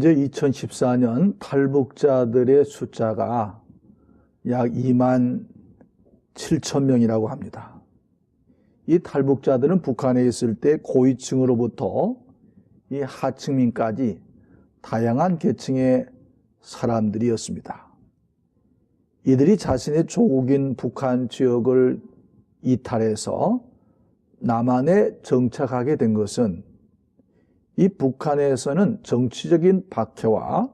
현재 2014년 탈북자들의 숫자가 약 2만 7천 명이라고 합니다. 이 탈북자들은 북한에 있을 때 고위층으로부터 이 하층민까지 다양한 계층의 사람들이었습니다. 이들이 자신의 조국인 북한 지역을 이탈해서 남한에 정착하게 된 것은 이 북한에서는 정치적인 박해와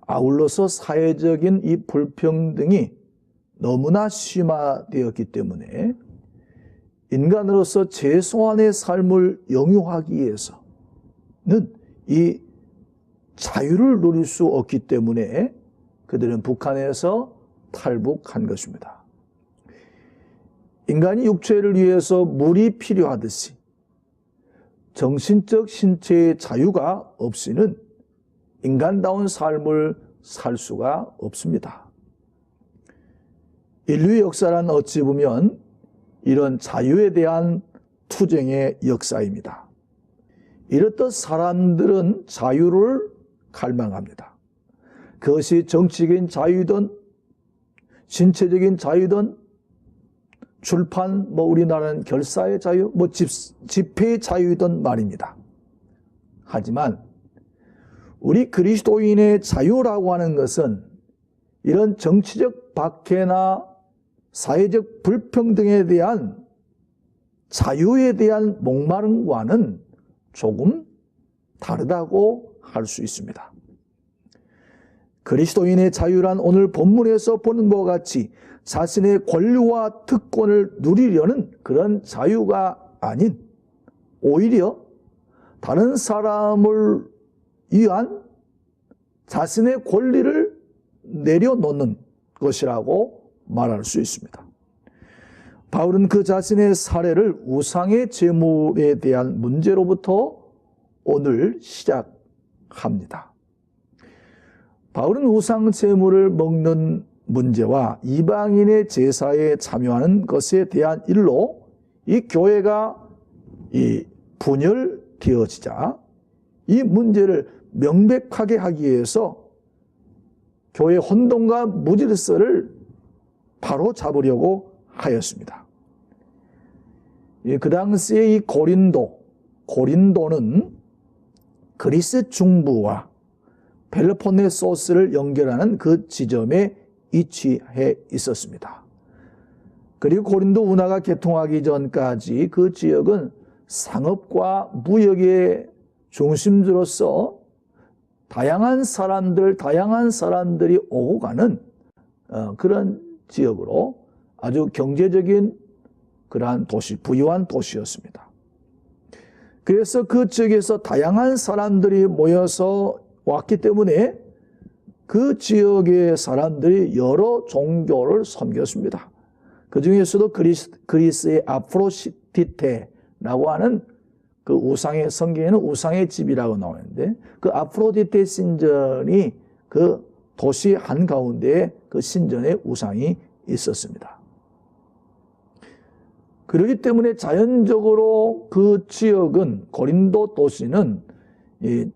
아울러서 사회적인 이 불평등이 너무나 심화되었기 때문에 인간으로서 최소한의 삶을 영유하기 위해서는 이 자유를 누릴 수 없기 때문에 그들은 북한에서 탈북한 것입니다. 인간이 육체를 위해서 물이 필요하듯이 정신적 신체의 자유가 없이는 인간다운 삶을 살 수가 없습니다. 인류의 역사란 어찌 보면 이런 자유에 대한 투쟁의 역사입니다. 이렇듯 사람들은 자유를 갈망합니다. 그것이 정치적인 자유든 신체적인 자유든 출판, 뭐 우리나라는 결사의 자유, 뭐 집, 집회의 자유이든 말입니다. 하지만 우리 그리스도인의 자유라고 하는 것은 이런 정치적 박해나 사회적 불평등에 대한 자유에 대한 목마름과는 조금 다르다고 할 수 있습니다. 그리스도인의 자유란 오늘 본문에서 보는 것 같이 자신의 권리와 특권을 누리려는 그런 자유가 아닌 오히려 다른 사람을 위한 자신의 권리를 내려놓는 것이라고 말할 수 있습니다. 바울은 그 자신의 사례를 우상의 제물에 대한 문제로부터 오늘 시작합니다. 바울은 우상 제물을 먹는 문제와 이방인의 제사에 참여하는 것에 대한 일로 이 교회가 이 분열되어지자 이 문제를 명백하게 하기 위해서 교회 혼동과 무질서를 바로 잡으려고 하였습니다. 그 당시에 이 고린도, 고린도는 그리스 중부와 펠로폰네소스를 연결하는 그 지점에 위치해 있었습니다. 그리고 고린도 운하가 개통하기 전까지 그 지역은 상업과 무역의 중심지로서 다양한 사람들, 다양한 사람들이 오고 가는 어, 그런 지역으로 아주 경제적인 그러한 도시, 부유한 도시였습니다. 그래서 그 지역에서 다양한 사람들이 모여서 왔기 때문에 그 지역의 사람들이 여러 종교를 섬겼습니다. 그 중에서도 그리스, 그리스의 아프로시티테라고 하는 그 우상의 성경에는 우상의 집이라고 나오는데 그 아프로디테 신전이 그 도시 한가운데에 그 신전의 우상이 있었습니다. 그렇기 때문에 자연적으로 그 지역은 고린도 도시는 이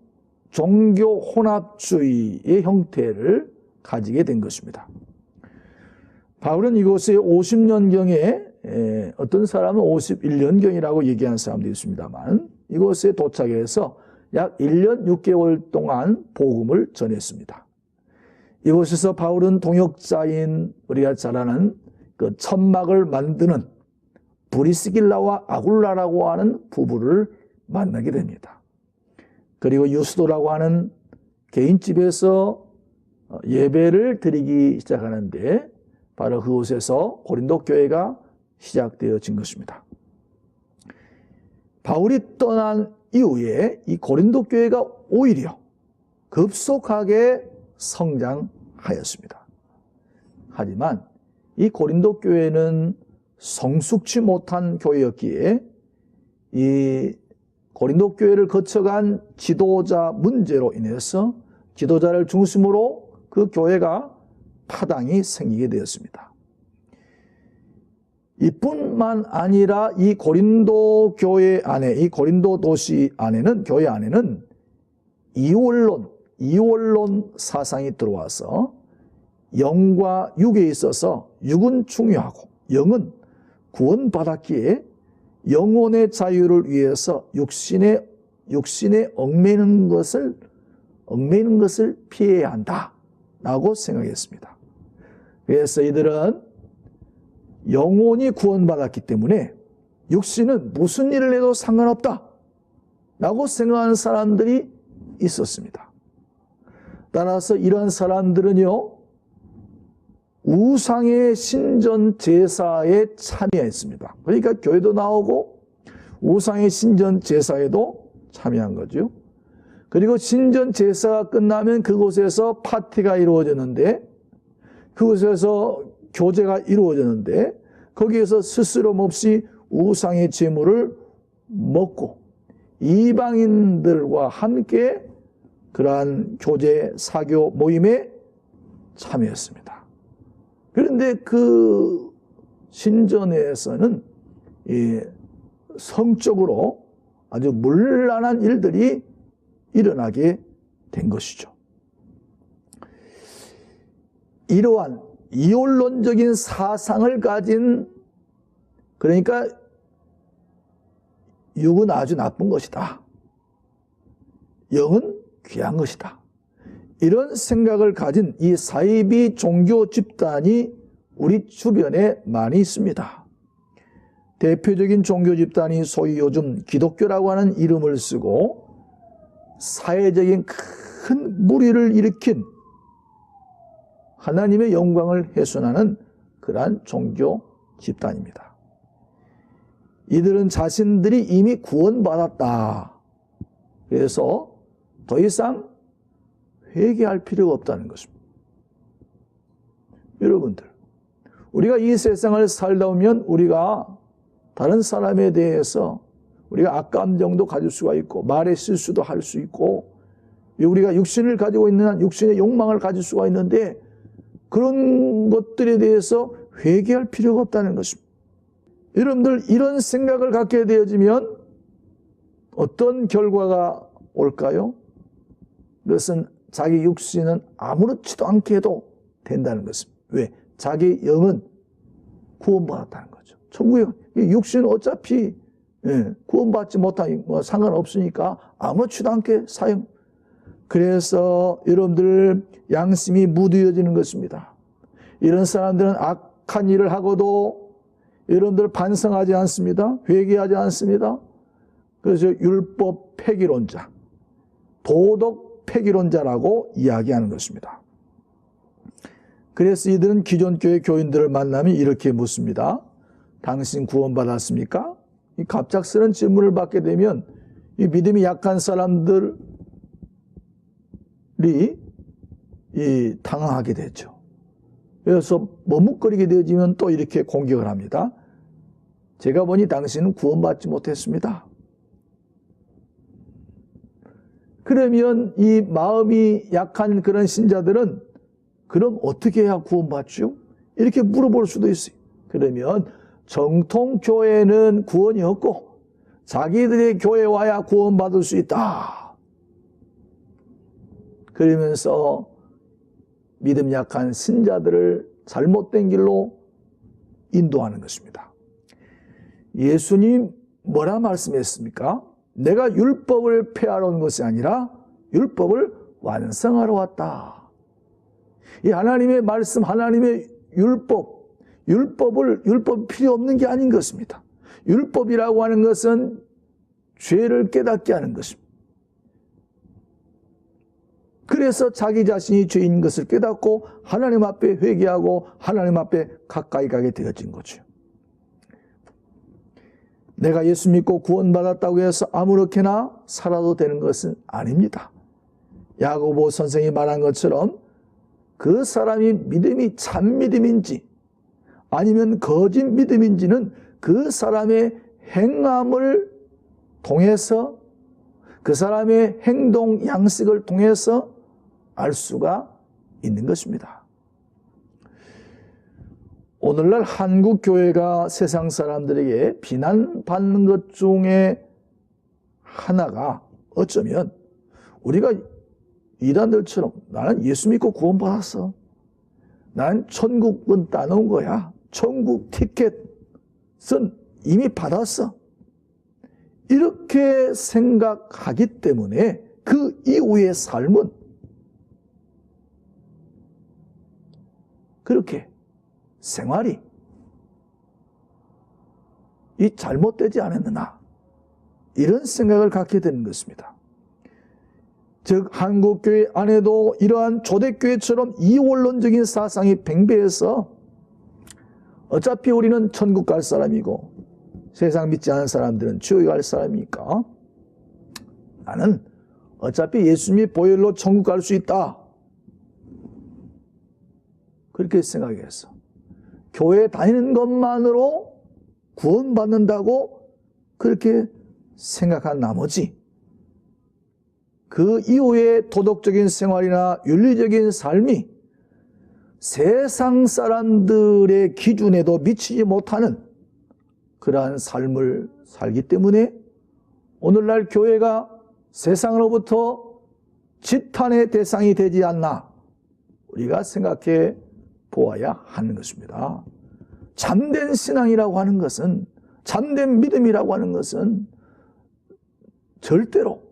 종교 혼합주의의 형태를 가지게 된 것입니다. 바울은 이곳에 50년경에 어떤 사람은 51년경이라고 얘기하는 사람도 있습니다만 이곳에 도착해서 약 1년 6개월 동안 복음을 전했습니다. 이곳에서 바울은 동역자인 우리가 잘 아는 그 천막을 만드는 브리스길라와 아굴라라고 하는 부부를 만나게 됩니다. 그리고 유스도라고 하는 개인집에서 어, 예배를 드리기 시작하는데 바로 그곳에서 고린도 교회가 시작되어진 것입니다. 바울이 떠난 이후에 이 고린도 교회가 오히려 급속하게 성장하였습니다. 하지만 이 고린도 교회는 성숙치 못한 교회였기에 이 고린도 교회를 거쳐간 지도자 문제로 인해서 지도자를 중심으로 그 교회가 파당이 생기게 되었습니다. 이뿐만 아니라 이 고린도 교회 안에, 이 고린도 도시 안에는, 교회 안에는 이원론, 이원론 사상이 들어와서 영과 육에 있어서 육은 중요하고 영은 구원받았기에 영혼의 자유를 위해서 육신에 육신에 얽매는 것을 얽매는 것을 피해야 한다라고 생각했습니다. 그래서 이들은 영혼이 구원받았기 때문에 육신은 무슨 일을 해도 상관없다 라고 생각하는 사람들이 있었습니다. 따라서 이런 사람들은요, 우상의 신전 제사에 참여했습니다. 그러니까 교회도 나오고 우상의 신전 제사에도 참여한 거죠. 그리고 신전 제사가 끝나면 그곳에서 파티가 이루어졌는데 그곳에서 교제가 이루어졌는데 거기에서 스스럼 없이 우상의 제물을 먹고 이방인들과 함께 그러한 교제 사교 모임에 참여했습니다. 그런데 그 신전에서는 성적으로 아주 물란한 일들이 일어나게 된 것이죠. 이러한 이혼론적인 사상을 가진 그러니까 육은 아주 나쁜 것이다. 영은 귀한 것이다. 이런 생각을 가진 이 사이비 종교 집단이 우리 주변에 많이 있습니다. 대표적인 종교 집단이 소위 요즘 기독교라고 하는 이름을 쓰고 사회적인 큰 무리를 일으킨 하나님의 영광을 훼손하는 그러한 종교 집단입니다. 이들은 자신들이 이미 구원받았다. 그래서 더 이상 회개할 필요가 없다는 것입니다. 여러분들, 우리가 이 세상을 살다 보면 우리가 다른 사람에 대해서 우리가 악감정도 가질 수가 있고 말의 실수도 할 수 있고 우리가 육신을 가지고 있는 한 육신의 욕망을 가질 수가 있는데 그런 것들에 대해서 회개할 필요가 없다는 것입니다. 여러분들 이런 생각을 갖게 되어지면 어떤 결과가 올까요? 그것은 자기 육신은 아무렇지도 않게 해도 된다는 것입니다. 왜? 자기 영은 구원받았다는 거죠. 천국에 육신은 어차피 예, 구원받지 못하니 뭐 상관없으니까 아무렇지도 않게 사용. 그래서 여러분들 양심이 무뎌지는 것입니다. 이런 사람들은 악한 일을 하고도 여러분들 반성하지 않습니다. 회개하지 않습니다. 그래서 율법 폐기론자, 도덕 폐기론자라고 이야기하는 것입니다. 그래서 이들은 기존 교회 교인들을 만나면 이렇게 묻습니다. 당신 구원받았습니까? 이 갑작스런 질문을 받게 되면 이 믿음이 약한 사람들이 이 당황하게 되죠. 그래서 머뭇거리게 되어지면 또 이렇게 공격을 합니다. 제가 보니 당신은 구원받지 못했습니다. 그러면 이 마음이 약한 그런 신자들은 그럼 어떻게 해야 구원받죠? 이렇게 물어볼 수도 있어요. 그러면 정통 교회는 구원이 없고 자기들의 교회 와야 구원받을 수 있다. 그러면서 믿음 약한 신자들을 잘못된 길로 인도하는 것입니다. 예수님 뭐라 말씀했습니까? 내가 율법을 폐하러 온 것이 아니라 율법을 완성하러 왔다. 이 하나님의 말씀, 하나님의 율법, 율법을, 율법 필요 없는 게 아닌 것입니다. 율법이라고 하는 것은 죄를 깨닫게 하는 것입니다. 그래서 자기 자신이 죄인 것을 깨닫고 하나님 앞에 회개하고 하나님 앞에 가까이 가게 되어진 거죠. 내가 예수 믿고 구원받았다고 해서 아무렇게나 살아도 되는 것은 아닙니다. 야고보 선생이 말한 것처럼 그 사람이 믿음이 참 믿음인지 아니면 거짓 믿음인지는 그 사람의 행함을 통해서 그 사람의 행동 양식을 통해서 알 수가 있는 것입니다. 오늘날 한국 교회가 세상 사람들에게 비난받는 것 중에 하나가 어쩌면 우리가 이단들처럼 나는 예수 믿고 구원받았어. 난 천국은 따놓은 거야. 천국 티켓은 이미 받았어. 이렇게 생각하기 때문에 그 이후의 삶은 그렇게 생활이 이 잘못되지 않았느냐 이런 생각을 갖게 되는 것입니다. 즉 한국교회 안에도 이러한 초대교회처럼 이원론적인 사상이 팽배해서 어차피 우리는 천국 갈 사람이고 세상 믿지 않은 사람들은 지옥에 갈 사람이니까 나는 어차피 예수님이 보혈로 천국 갈 수 있다. 그렇게 생각했어. 교회 다니는 것만으로 구원받는다고 그렇게 생각한 나머지 그 이후의 도덕적인 생활이나 윤리적인 삶이 세상 사람들의 기준에도 미치지 못하는 그러한 삶을 살기 때문에 오늘날 교회가 세상으로부터 지탄의 대상이 되지 않나 우리가 생각해 보아야 하는 것입니다. 참된 신앙이라고 하는 것은 참된 믿음이라고 하는 것은 절대로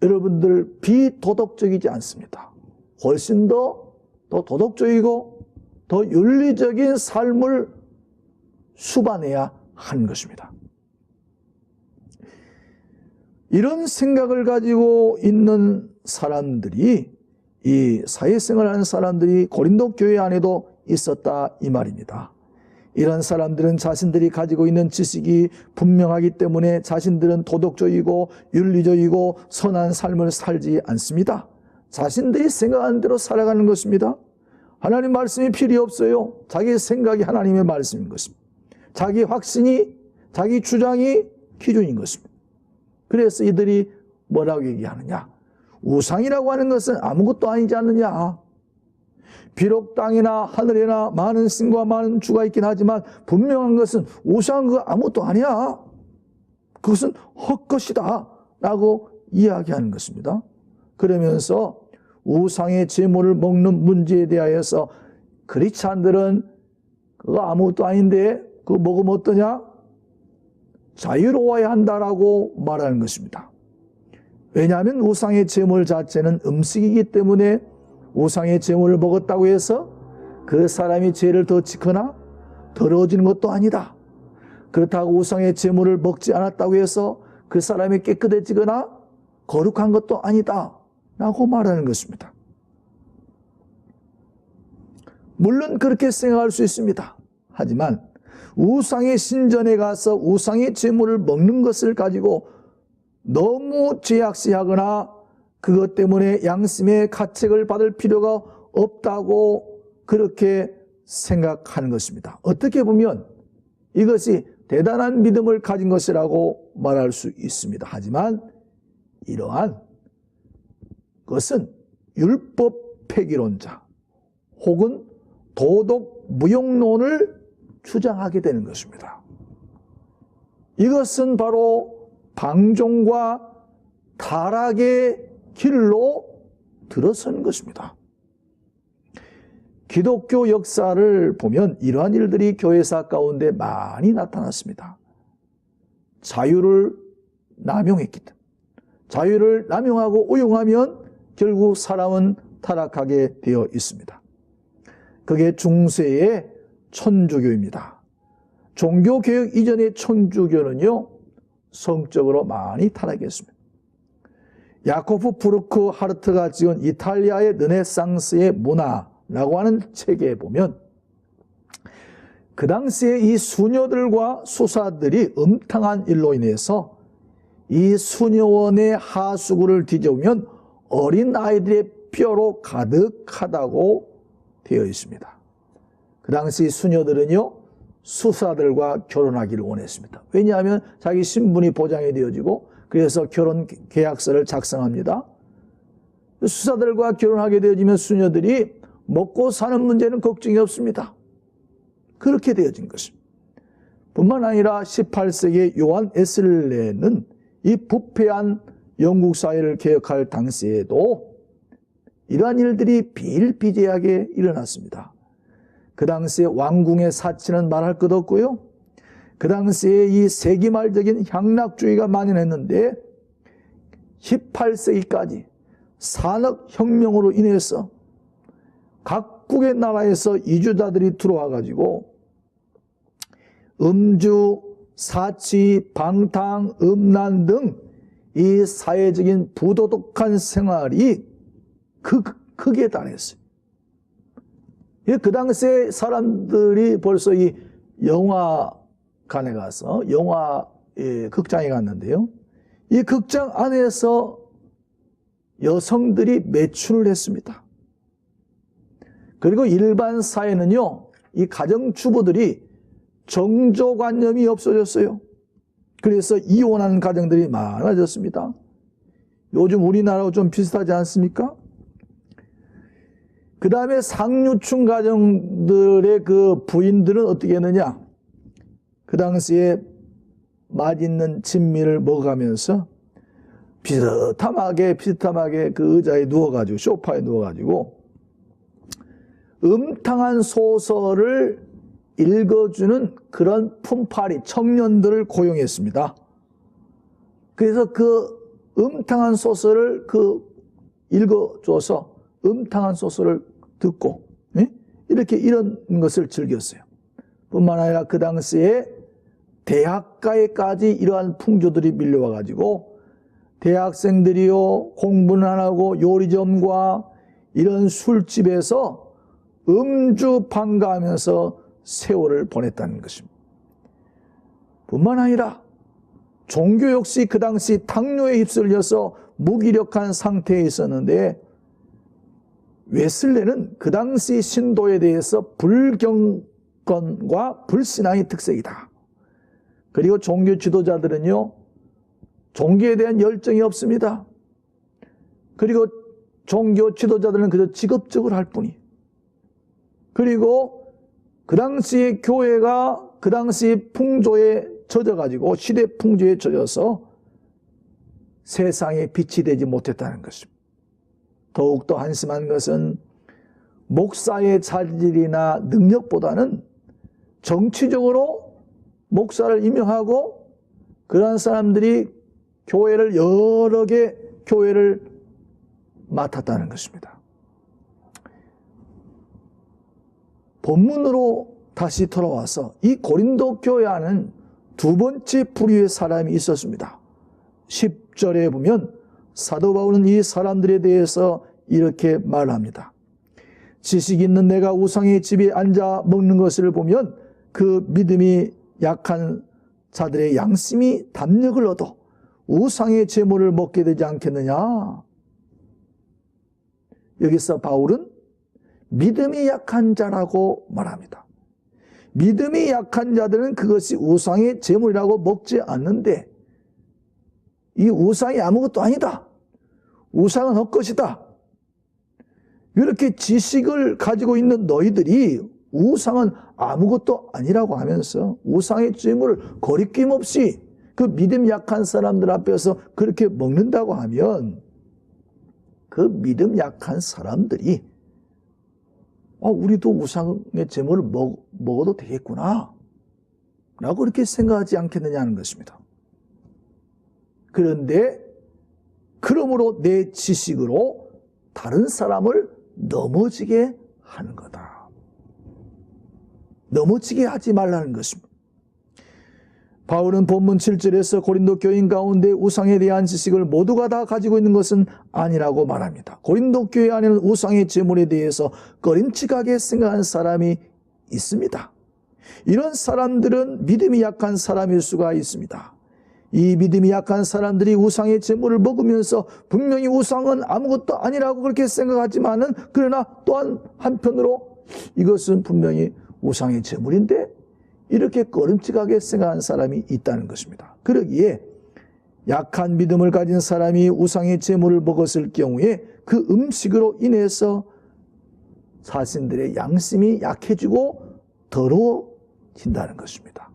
여러분들 비도덕적이지 않습니다. 훨씬 더, 더 도덕적이고 더 윤리적인 삶을 수반해야 하는 것입니다. 이런 생각을 가지고 있는 사람들이 이 사회생활 하는 사람들이 고린도 교회 안에도 있었다 이 말입니다. 이런 사람들은 자신들이 가지고 있는 지식이 분명하기 때문에 자신들은 도덕적이고 윤리적이고 선한 삶을 살지 않습니다. 자신들이 생각하는 대로 살아가는 것입니다. 하나님 말씀이 필요 없어요. 자기 생각이 하나님의 말씀인 것입니다. 자기 확신이, 자기 주장이 기준인 것입니다. 그래서 이들이 뭐라고 얘기하느냐? 우상이라고 하는 것은 아무것도 아니지 않느냐? 비록 땅이나 하늘에나 많은 신과 많은 주가 있긴 하지만 분명한 것은 우상은 그 아무것도 아니야. 그것은 헛것이다. 라고 이야기하는 것입니다. 그러면서 우상의 제물을 먹는 문제에 대하여서 크리스찬들은 그거 아무것도 아닌데 그거 먹으면 어떠냐? 자유로워야 한다라고 말하는 것입니다. 왜냐하면 우상의 제물 자체는 음식이기 때문에 우상의 제물을 먹었다고 해서 그 사람이 죄를 더 짓거나 더러워지는 것도 아니다. 그렇다고 우상의 제물을 먹지 않았다고 해서 그 사람이 깨끗해지거나 거룩한 것도 아니다. 라고 말하는 것입니다. 물론 그렇게 생각할 수 있습니다. 하지만 우상의 신전에 가서 우상의 제물을 먹는 것을 가지고 너무 죄악시하거나 그것 때문에 양심의 가책을 받을 필요가 없다고 그렇게 생각하는 것입니다. 어떻게 보면 이것이 대단한 믿음을 가진 것이라고 말할 수 있습니다. 하지만 이러한 것은 율법 폐기론자 혹은 도덕 무용론을 주장하게 되는 것입니다. 이것은 바로 방종과 타락의 길로 들어선 것입니다. 기독교 역사를 보면 이러한 일들이 교회사 가운데 많이 나타났습니다. 자유를 남용했기 때문에 자유를 남용하고 우용하면 결국 사람은 타락하게 되어 있습니다. 그게 중세의 천주교입니다. 종교개혁 이전의 천주교는요, 성적으로 많이 타락했습니다. 야코프 브루크 하르트가 지은 이탈리아의 르네상스의 문화라고 하는 책에 보면 그 당시에 이 수녀들과 수사들이 음탕한 일로 인해서 이 수녀원의 하수구를 뒤져보면 어린 아이들의 뼈로 가득하다고 되어 있습니다. 그 당시 수녀들은요, 수사들과 결혼하기를 원했습니다. 왜냐하면 자기 신분이 보장이 되어지고 그래서 결혼 계약서를 작성합니다. 수사들과 결혼하게 되어지면 수녀들이 먹고 사는 문제는 걱정이 없습니다. 그렇게 되어진 것입니다. 뿐만 아니라 18세기 요한 에슬레는 이 부패한 영국 사회를 개혁할 당시에도 이러한 일들이 비일비재하게 일어났습니다. 그 당시에 왕궁의 사치는 말할 것 없고요. 그 당시에 이 세기말적인 향락주의가 만연했는데 18세기까지 산업혁명으로 인해서 각국의 나라에서 이주자들이 들어와 가지고 음주, 사치, 방탕, 음란 등 이 사회적인 부도덕한 생활이 극, 극에 달했어요. 예, 그 당시에 사람들이 벌써 이 영화관에 가서 영화 예, 극장에 갔는데요. 이 극장 안에서 여성들이 매춘을 했습니다. 그리고 일반 사회는요, 이 가정주부들이 정조관념이 없어졌어요. 그래서 이혼하는 가정들이 많아졌습니다. 요즘 우리나라하고 좀 비슷하지 않습니까? 그 다음에 상류층 가정들의 그 부인들은 어떻게 했느냐? 그 당시에 맛있는 진미를 먹어가면서 비슷하게, 비슷하게 그 의자에 누워가지고, 소파에 누워가지고, 음탕한 소설을 읽어주는 그런 품팔이, 청년들을 고용했습니다. 그래서 그 음탕한 소설을 그 읽어줘서 음탕한 소설을 듣고, 예? 이렇게 이런 것을 즐겼어요. 뿐만 아니라 그 당시에 대학가에까지 이러한 풍조들이 밀려와 가지고 대학생들이요, 공부는 안 하고 요리점과 이런 술집에서 음주 방가하면서 세월을 보냈다는 것입니다. 뿐만 아니라 종교 역시 그 당시 당뇨에 휩쓸려서 무기력한 상태에 있었는데 웨슬레는 그 당시 신도에 대해서 불경건과 불신앙의 특색이다. 그리고 종교 지도자들은요, 종교에 대한 열정이 없습니다. 그리고 종교 지도자들은 그저 직업적으로 할 뿐이. 그리고 그 당시 교회가 그 당시 풍조에 젖어가지고 시대 풍조에 젖어서 세상에 빛이 되지 못했다는 것입니다. 더욱더 한심한 것은 목사의 자질이나 능력보다는 정치적으로 목사를 임명하고 그러한 사람들이 교회를 여러 개 교회를 맡았다는 것입니다. 본문으로 다시 돌아와서 이 고린도 교회 안은 두 번째 부류의 사람이 있었습니다. 10절에 보면 사도 바울은 이 사람들에 대해서 이렇게 말합니다. 지식 있는 내가 우상의 집에 앉아 먹는 것을 보면 그 믿음이 약한 자들의 양심이 담력을 얻어 우상의 제물을 먹게 되지 않겠느냐. 여기서 바울은 믿음이 약한 자라고 말합니다. 믿음이 약한 자들은 그것이 우상의 제물이라고 먹지 않는데 이 우상이 아무것도 아니다. 우상은 헛것이다. 이렇게 지식을 가지고 있는 너희들이 우상은 아무것도 아니라고 하면서 우상의 제물을 거리낌 없이 그 믿음 약한 사람들 앞에서 그렇게 먹는다고 하면 그 믿음 약한 사람들이 어, 우리도 우상의 제물을 먹, 먹어도 되겠구나 라고 그렇게 생각하지 않겠느냐는 것입니다. 그런데 그러므로 내 지식으로 다른 사람을 넘어지게 하는 거다. 넘어지게 하지 말라는 것입니다. 바울은 본문 7절에서 고린도 교인 가운데 우상에 대한 지식을 모두가 다 가지고 있는 것은 아니라고 말합니다. 고린도 교회 안에는 우상의 제물에 대해서 꺼림칙하게 생각하는 사람이 있습니다. 이런 사람들은 믿음이 약한 사람일 수가 있습니다. 이 믿음이 약한 사람들이 우상의 제물을 먹으면서 분명히 우상은 아무것도 아니라고 그렇게 생각하지만은 그러나 또한 한편으로 이것은 분명히 우상의 제물인데 이렇게 꺼림칙하게 생각한 사람이 있다는 것입니다. 그러기에 약한 믿음을 가진 사람이 우상의 제물을 먹었을 경우에 그 음식으로 인해서 자신들의 양심이 약해지고 더러워진다는 것입니다.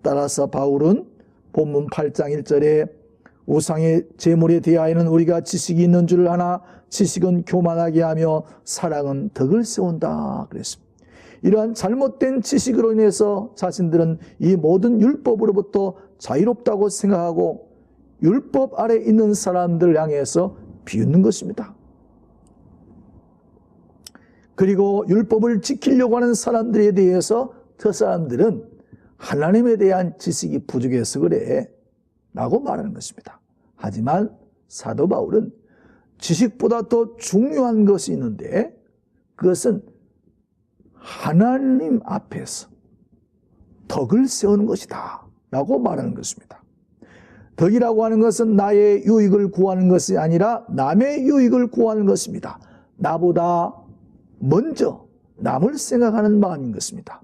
따라서 바울은 본문 8장 1절에 우상의 재물에 대하여는 우리가 지식이 있는 줄 아나 지식은 교만하게 하며 사랑은 덕을 세운다 그랬습니다. 이러한 잘못된 지식으로 인해서 자신들은 이 모든 율법으로부터 자유롭다고 생각하고 율법 아래 있는 사람들을 향해서 비웃는 것입니다. 그리고 율법을 지키려고 하는 사람들에 대해서 그 사람들은 하나님에 대한 지식이 부족해서 그래 라고 말하는 것입니다. 하지만 사도 바울은 지식보다 더 중요한 것이 있는데 그것은 하나님 앞에서 덕을 세우는 것이다 라고 말하는 것입니다. 덕이라고 하는 것은 나의 유익을 구하는 것이 아니라 남의 유익을 구하는 것입니다. 나보다 먼저 남을 생각하는 마음인 것입니다.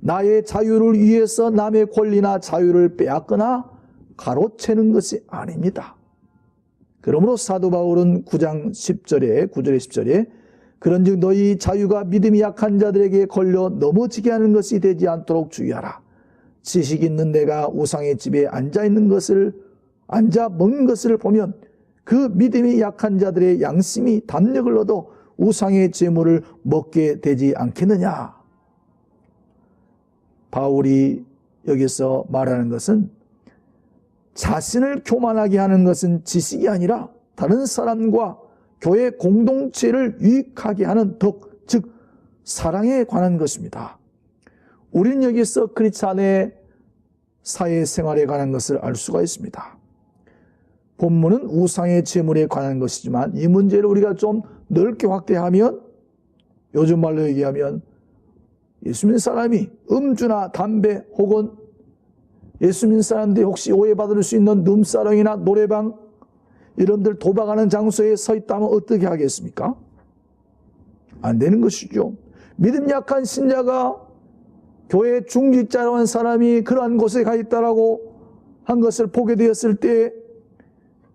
나의 자유를 위해서 남의 권리나 자유를 빼앗거나 가로채는 것이 아닙니다. 그러므로 사도 바울은 9장 10절에 9절에 10절에 그런즉 너희 자유가 믿음이 약한 자들에게 걸려 넘어지게 하는 것이 되지 않도록 주의하라. 지식 있는 내가 우상의 집에 앉아 있는 것을 앉아 먹는 것을 보면 그 믿음이 약한 자들의 양심이 담력을 얻어 우상의 재물을 먹게 되지 않겠느냐. 바울이 여기서 말하는 것은 자신을 교만하게 하는 것은 지식이 아니라 다른 사람과 교회 공동체를 유익하게 하는 덕, 즉 사랑에 관한 것입니다. 우리는 여기서 크리스찬의 사회생활에 관한 것을 알 수가 있습니다. 본문은 우상의 재물에 관한 것이지만 이 문제를 우리가 좀 넓게 확대하면 요즘 말로 얘기하면 예수 믿는 사람이 음주나 담배 혹은 예수 믿는 사람들이 혹시 오해받을 수 있는 룸사롱이나 노래방 여러분들 도박하는 장소에 서 있다면 어떻게 하겠습니까? 안 되는 것이죠. 믿음 약한 신자가 교회 중직자로 한 사람이 그러한 곳에 가 있다라고 한 것을 보게 되었을 때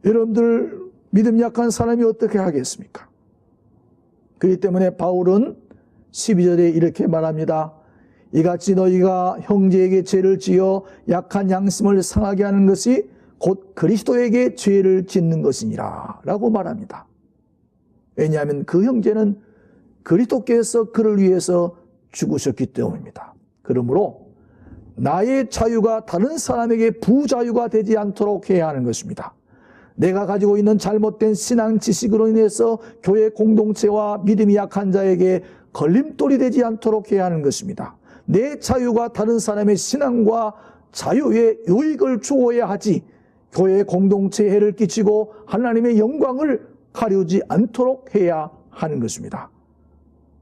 여러분들 믿음 약한 사람이 어떻게 하겠습니까? 그렇기 때문에 바울은 12절에 이렇게 말합니다. 이같이 너희가 형제에게 죄를 지어 약한 양심을 상하게 하는 것이 곧 그리스도에게 죄를 짓는 것이니라 라고 말합니다. 왜냐하면 그 형제는 그리스도께서 그를 위해서 죽으셨기 때문입니다. 그러므로 나의 자유가 다른 사람에게 부자유가 되지 않도록 해야 하는 것입니다. 내가 가지고 있는 잘못된 신앙 지식으로 인해서 교회 공동체와 믿음이 약한 자에게 걸림돌이 되지 않도록 해야 하는 것입니다. 내 자유가 다른 사람의 신앙과 자유의 유익을 주어야 하지 교회 공동체에 해를 끼치고 하나님의 영광을 가려지 않도록 해야 하는 것입니다.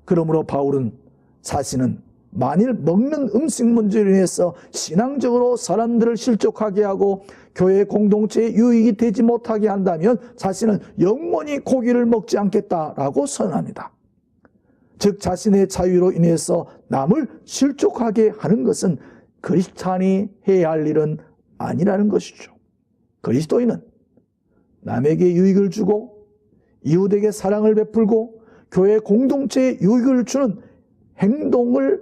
그러므로 바울은 자신은 만일 먹는 음식 문제로 인해서 신앙적으로 사람들을 실족하게 하고 교회 공동체에 유익이 되지 못하게 한다면 자신은 영원히 고기를 먹지 않겠다라고 선언합니다. 즉 자신의 자유로 인해서 남을 실족하게 하는 것은 그리스찬이 해야 할 일은 아니라는 것이죠. 그리스도인은 남에게 유익을 주고 이웃에게 사랑을 베풀고 교회 공동체에 유익을 주는 행동을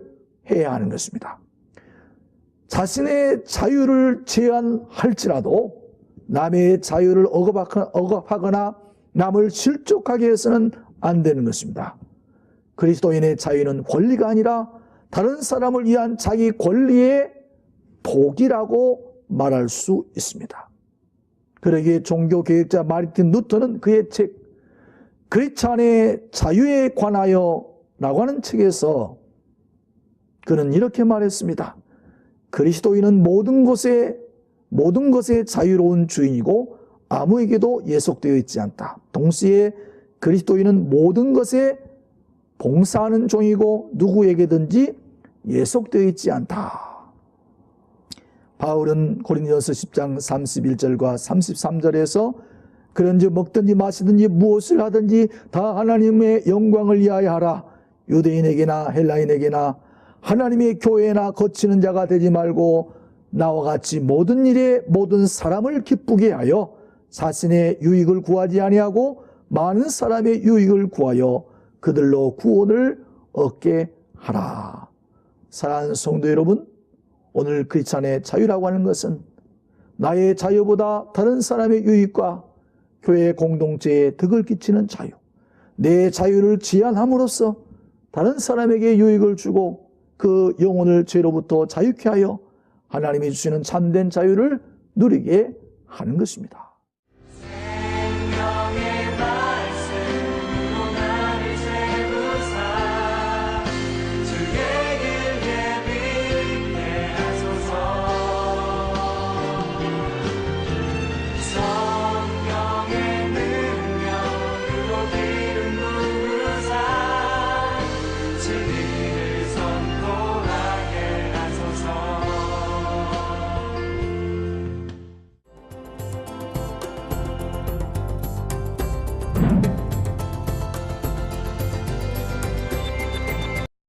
해야 하는 것입니다. 자신의 자유를 제한할지라도 남의 자유를 억압하거나 남을 실족하게 해서는 안 되는 것입니다. 그리스도인의 자유는 권리가 아니라 다른 사람을 위한 자기 권리의 복이라고 말할 수 있습니다. 그러기에 종교개혁자 마르틴 루터는 그의 책 그리스찬의 자유에 관하여 라고 하는 책에서 그는 이렇게 말했습니다. 그리스도인은 모든 것에 모든 것에 자유로운 주인이고 아무에게도 예속되어 있지 않다. 동시에 그리스도인은 모든 것에 봉사하는 종이고 누구에게든지 예속되어 있지 않다. 바울은 고린도서 10장 31절과 33절에서 그런지 먹든지 마시든지 무엇을 하든지 다 하나님의 영광을 위하여 하라. 유대인에게나 헬라인에게나 하나님의 교회나 거치는 자가 되지 말고 나와 같이 모든 일에 모든 사람을 기쁘게 하여 자신의 유익을 구하지 아니하고 많은 사람의 유익을 구하여 그들로 구원을 얻게 하라. 사랑하는 성도 여러분, 오늘 크리스찬의 자유라고 하는 것은 나의 자유보다 다른 사람의 유익과 교회 공동체에 득을 끼치는 자유, 내 자유를 지향함으로써 다른 사람에게 유익을 주고 그 영혼을 죄로부터 자유케 하여 하나님이 주시는 참된 자유를 누리게 하는 것입니다.